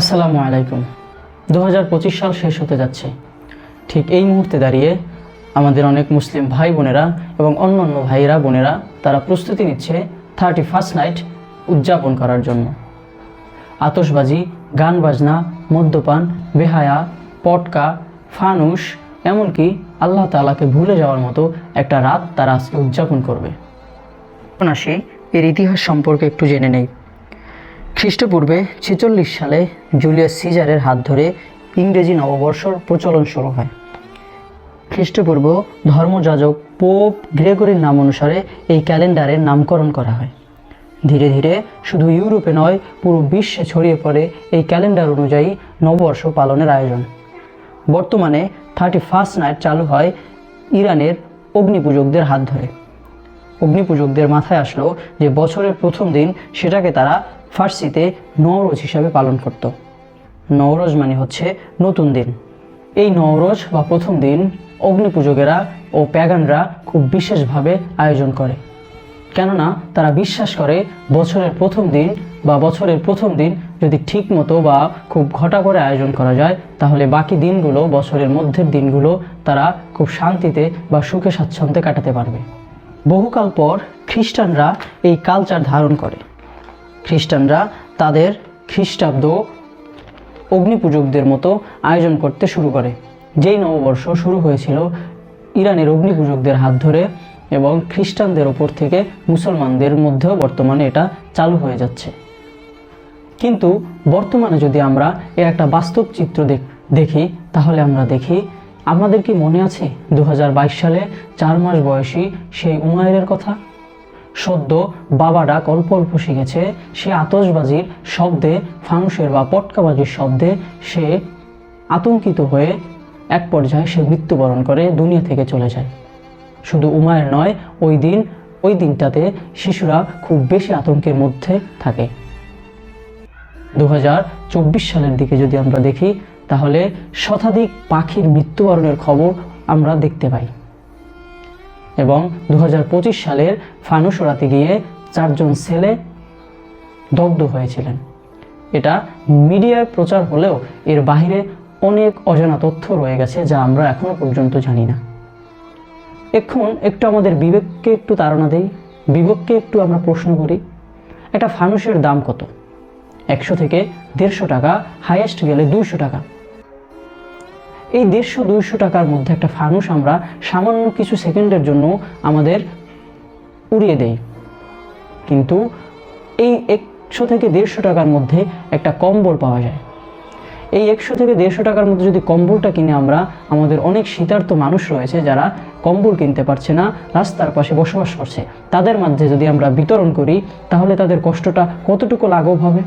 আসসালামু আলাইকুম। দু হাজার পঁচিশ সাল শেষ হতে যাচ্ছে। ঠিক এই মুহূর্তে দাঁড়িয়ে আমাদের অনেক মুসলিম ভাই বোনেরা এবং অন্যান্য ভাইয়েরা বোনেরা তারা প্রস্তুতি নিচ্ছে থার্টি ফার্স্ট নাইট উদযাপন করার জন্য। আতসবাজি গান বাজনা মদ্যপান, বেহায়া, পটকা, ফানুস, এমনকি আল্লাহ তাআলাকে ভুলে যাওয়ার মতো একটা রাত তারা আজকে উদযাপন করবে। আসি এর ইতিহাস সম্পর্কে একটু জেনে নেই। খ্রিস্টপূর্বে ছেচল্লিশ সালে জুলিয়াস সিজারের হাত ধরে ইংরেজি নববর্ষর প্রচলন শুরু হয়। খ্রিস্টপূর্ব ধর্মযাজক পোপ গ্রেগরির নাম অনুসারে এই ক্যালেন্ডারের নামকরণ করা হয়। ধীরে ধীরে শুধু ইউরোপে নয়, পুরো বিশ্বে ছড়িয়ে পড়ে এই ক্যালেন্ডার অনুযায়ী নববর্ষ পালনের আয়োজন। বর্তমানে থার্টি ফার্স্ট নাইট চালু হয় ইরানের অগ্নিপূজকদের হাত ধরে। অগ্নিপূজকদের মাথায় আসলো যে বছরের প্রথম দিন সেটাকে তারা ফার্সিতে নওরোজ হিসাবে পালন করত। নওরোজ মানে হচ্ছে নতুন দিন। এই নওরোজ বা প্রথম দিন অগ্নিপূজকেরা ও প্যাগানরা খুব বিশেষভাবে আয়োজন করে। কেননা তারা বিশ্বাস করে বছরের প্রথম দিন বা বছরের প্রথম দিন যদি ঠিক মতো বা খুব ঘটা করে আয়োজন করা যায়, তাহলে বাকি দিনগুলো, বছরের মধ্যের দিনগুলো তারা খুব শান্তিতে বা সুখে স্বাচ্ছন্দ্যে কাটাতে পারবে। বহুকাল পর খ্রিস্টানরা এই কালচার ধারণ করে। খ্রিস্টানরা তাদের খ্রিস্টাব্দ অগ্নিপূজকদের মতো আয়োজন করতে শুরু করে। যেই নববর্ষ শুরু হয়েছিল, ইরানের অগ্নিপূজকদের হাত ধরে এবং খ্রিস্টানদের ওপর থেকে মুসলমানদের মধ্যেও বর্তমানে এটা চালু হয়ে যাচ্ছে। কিন্তু বর্তমানে যদি আমরা এর একটা বাস্তব চিত্র দেখ- তাহলে আমরা দেখি, আমাদের কি মনে আছে দু হাজার বাইশ সালে চার মাস বয়সী সেই উমায়ের কথা? সদ্য বাবা ডাক অল্প অল্প শিখেছে। সে আতসবাজির শব্দে ফানুসের বা পটকাবাজির শব্দে সে আতঙ্কিত হয়ে এক পর্যায়ে সে মৃত্যুবরণ করে, দুনিয়া থেকে চলে যায়। শুধু উমায়ের নয়, ওই দিন, ওই দিনটাতে শিশুরা খুব বেশি আতঙ্কের মধ্যে থাকে। দু হাজার চব্বিশ সালের দিকে যদি আমরা দেখি, তাহলে শতাধিক পাখির মৃত্যুবরণের খবর আমরা দেখতে পাই। এবং দু হাজার পঁচিশ সালের ফানুস ওড়াতে গিয়ে চারজন ছেলে দগ্ধ হয়েছিলেন। এটা মিডিয়ায় প্রচার হলেও এর বাইরে অনেক অজানা তথ্য রয়ে গেছে যা আমরা এখনও পর্যন্ত জানি না। এখন একটু আমাদের বিবেককে একটু তাড়না দেই। বিবেককে একটু আমরা প্রশ্ন করি, একটা ফানুসের দাম কত? একশো থেকে দেড়শো টাকা হাইয়েস্ট গেলে দুইশো টাকা। এই দেড়শো, দুইশো টাকার মধ্যে একটা ফানুস আমরা সামান্য কিছু সেকেন্ডের জন্য আমাদের উড়িয়ে দেই। কিন্তু এই একশো থেকে দেড়শো টাকার মধ্যে একটা কম্বল পাওয়া যায়। এই একশো থেকে দেড়শো টাকার মধ্যে যদি কম্বলটা কিনে আমরা, আমাদের অনেক শীতার্থ মানুষ রয়েছে যারা কম্বল কিনতে পারছে না, রাস্তার পাশে বসবাস করছে। তাদের মধ্যে যদি আমরা বিতরণ করি, তাহলে তাদের কষ্টটা কতটুকু লাঘব হবে?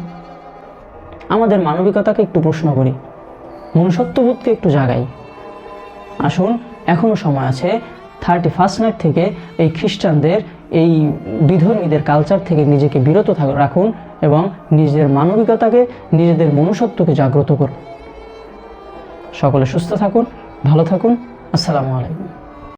আমাদের মানবিকতাকে একটু প্রশ্ন করি। মনুষ্যত্ববোধকে একটু জাগাই। আসুন এখনও সময় আছে থার্টি ফার্স্ট নাইট থেকে এই খ্রিস্টানদের, এই বিধর্মীদের কালচার থেকে নিজেকে বিরত রাখুন এবং নিজের মানবিকতাকে, নিজেদের মনুষ্যত্বকে জাগ্রত করুন। সকলে সুস্থ থাকুন, ভালো থাকুন। আসসালামু আলাইকুম।